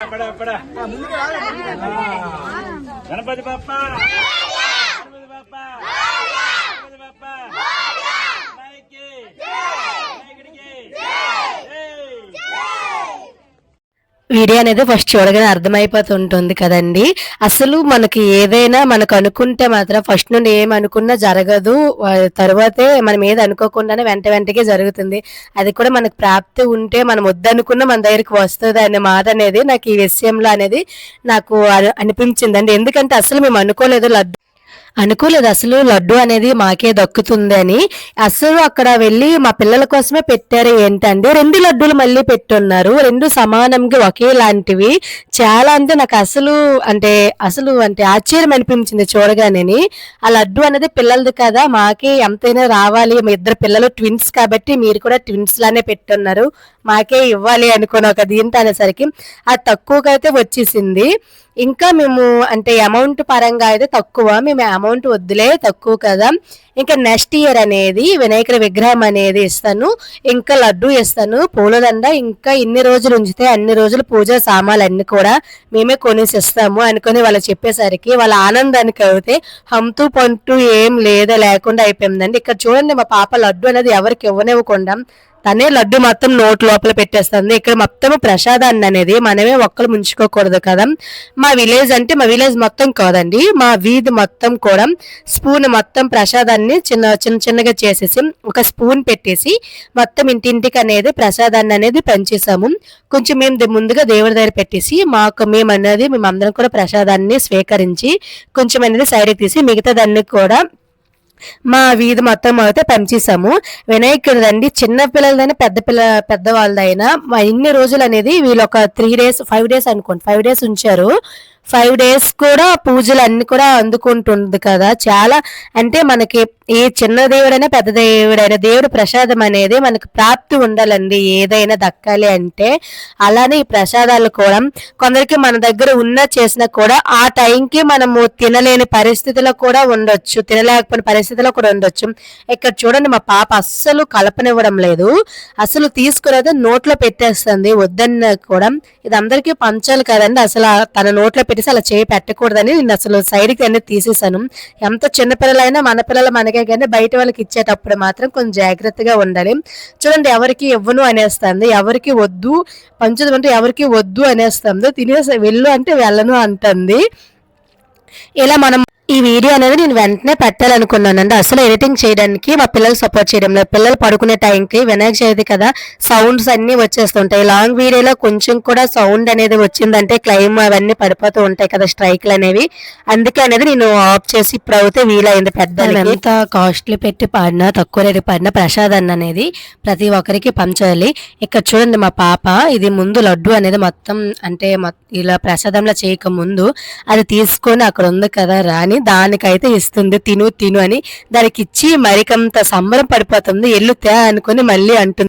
கணபதி பாப்பா. கணபதி பாப்பா. వీడియో అనేది ఫస్ట్ చూడగానే అర్థమైపోతుంటుంది కదండి. అసలు మనకి ఏదైనా మనకు అనుకుంటే మాత్రం ఫస్ట్ నుండి ఏం అనుకున్నా జరగదు. తర్వాతే మనం ఏది అనుకోకుండానే వెంట వెంటకే జరుగుతుంది. అది కూడా మనకు ప్రాప్తి ఉంటే మనం వద్దనుకున్న మన దగ్గరికి వస్తుంది అనే మాట అనేది నాకు ఈ విషయంలో అనేది నాకు అనిపించిందండి. ఎందుకంటే అసలు మేము అనుకోలేదు లడ్డు అనుకోలేదు. అసలు లడ్డు అనేది మాకే దక్కుతుంది అని. అసలు అక్కడ వెళ్ళి మా పిల్లల కోసమే పెట్టారు ఏంటంటే రెండు లడ్డూలు మళ్ళీ పెట్టున్నారు. రెండు సమానంగా ఒకేలాంటివి. చాలా అంటే నాకు అసలు అంటే అసలు అంటే ఆశ్చర్యం అనిపించింది చూడగానే ఆ లడ్డు అనేది పిల్లలది కదా మాకే ఎంతైనా రావాలి. మీ ఇద్దరు పిల్లలు ట్విన్స్ కాబట్టి మీరు కూడా ట్విన్స్ లానే పెట్టున్నారు. మాకే ఇవ్వాలి అనుకుని ఒక దీంతో అనేసరికి అది తక్కువకైతే వచ్చేసింది. ఇంకా మేము అంటే అమౌంట్ పరంగా అయితే తక్కువ. మేము అమౌంట్ వద్దులే తక్కువ కదా. ఇంకా నెక్స్ట్ ఇయర్ అనేది వినాయకుడి విగ్రహం అనేది ఇస్తాను. ఇంకా లడ్డు ఇస్తాను. పూలదండ ఇంకా ఇన్ని రోజులు ఉంచితే అన్ని రోజులు పూజ సామాన్లు అన్ని కూడా మేమే కొనేసి ఇస్తాము అనుకుని వాళ్ళు చెప్పేసరికి వాళ్ళ ఆనందానికి అయితే హంతు పంటు ఏం లేదా లేకుండా అయిపోయిందండి. ఇక్కడ చూడండి మా పాప లడ్డు అనేది ఎవరికి ఇవ్వనివ్వకుండా తనే లడ్డు మొత్తం నోట్ లోపల పెట్టేస్తుంది. ఇక్కడ మొత్తం ప్రసాదాన్ని అనేది మనమే ఒక్కరు ముంచుకోకూడదు కదా. మా విలేజ్ అంటే మా విలేజ్ మొత్తం కాదండి. మా వీధి మొత్తం కూడా స్పూన్ మొత్తం ప్రసాదాన్ని చిన్న చిన్న చిన్నగా చేసేసి ఒక స్పూన్ పెట్టేసి మొత్తం ఇంటింటికి అనేది ప్రసాదాన్ని అనేది పంచేసాము. కొంచెం మేము ముందుగా దేవుడి దగ్గర పెట్టేసి మాకు మేము అనేది మేము అందరం కూడా ప్రసాదాన్ని స్వీకరించి కొంచెం అనేది సైడ్కి తీసి మిగతా దాన్ని కూడా మా వీధి మొత్తం అయితే పంచేసాము వినాయకుడు అండి చిన్న పిల్లలదైనా పెద్ద పిల్ల పెద్దవాళ్ళదైనా ఇన్ని రోజులు అనేది వీళ్ళు ఒక త్రీ డేస్ ఫైవ్ డేస్ అనుకోండి ఫైవ్ డేస్ ఉంచారు. ఫైవ్ డేస్ కూడా పూజలు అన్ని కూడా అందుకుంటుంది కదా. చాలా అంటే మనకి ఏ చిన్న దేవుడైనా పెద్ద దేవుడైనా దేవుడు ప్రసాదం అనేది మనకు ప్రాప్తి ఉండాలండి ఏదైనా దక్కాలి అంటే. అలానే ఈ ప్రసాదాలు కూడా కొందరికి మన దగ్గర ఉన్న చేసినా కూడా ఆ టైంకి మనము తినలేని పరిస్థితిలో కూడా ఉండొచ్చు. తినలేకపోయిన పరిస్థితిలో కూడా ఉండొచ్చు. ఇక్కడ చూడండి మా పాప అస్సలు కలపనివ్వడం లేదు. అసలు తీసుకురాదు నోట్లో పెట్టేస్తుంది. వద్దన్న కూడా. ఇది అందరికీ పంచాలి కదండి. అసలు తన నోట్లో పెట్టి పెట్టేసి అలా చేయి పెట్టకూడదని నేను అసలు సైడ్కి అన్ని తీసేసాను. ఎంత చిన్న పిల్లలైనా మన పిల్లలు మనకే కానీ బయట వాళ్ళకి ఇచ్చేటప్పుడు మాత్రం కొంచెం జాగ్రత్తగా ఉండాలి. చూడండి ఎవరికి ఇవ్వను అనేస్తుంది ఎవరికి వద్దు పంచదు అంటే ఎవరికి వద్దు అనేస్తుంది. తినేసి వెళ్ళు అంటే వెళ్ళను అంటుంది. ఇలా మనం ఈ వీడియో అనేది నేను వెంటనే పెట్టాలనుకున్నానండి. అసలు ఎడిటింగ్ చేయడానికి మా పిల్లలు సపోర్ట్ చేయడం లేదు. పిల్లలు పడుకునే టైంకి వినాయక చవితి కదా సౌండ్స్ అన్ని వచ్చేస్తుంటాయి. లాంగ్ వీడియోలో కొంచెం కూడా సౌండ్ అనేది వచ్చిందంటే క్లైమ్ అవన్నీ పడిపోతూ ఉంటాయి కదా స్ట్రైక్లు అనేవి. అందుకే అనేది నేను ఆఫ్ చేసి ఇప్పుడు అయితే వీలైంది పెద్ద ఎంత కాస్ట్లీ పెట్టి పాడినా తక్కువ రేటు పాడినా ప్రసాదాన్ని అనేది ప్రతి ఒక్కరికి పంచాలి. ఇక్కడ చూడండి మా పాప ఇది ముందు లడ్డు అనేది మొత్తం అంటే ఇలా ప్రసాదంలో చేయక ముందు అది తీసుకొని అక్కడ ఉంది కదా రాని దానికైతే ఇస్తుంది తిను తిను అని. దానికి ఇచ్చి మరికంత సంబరం పడిపోతుంది ఎల్లు తే మళ్ళీ అంటుంది.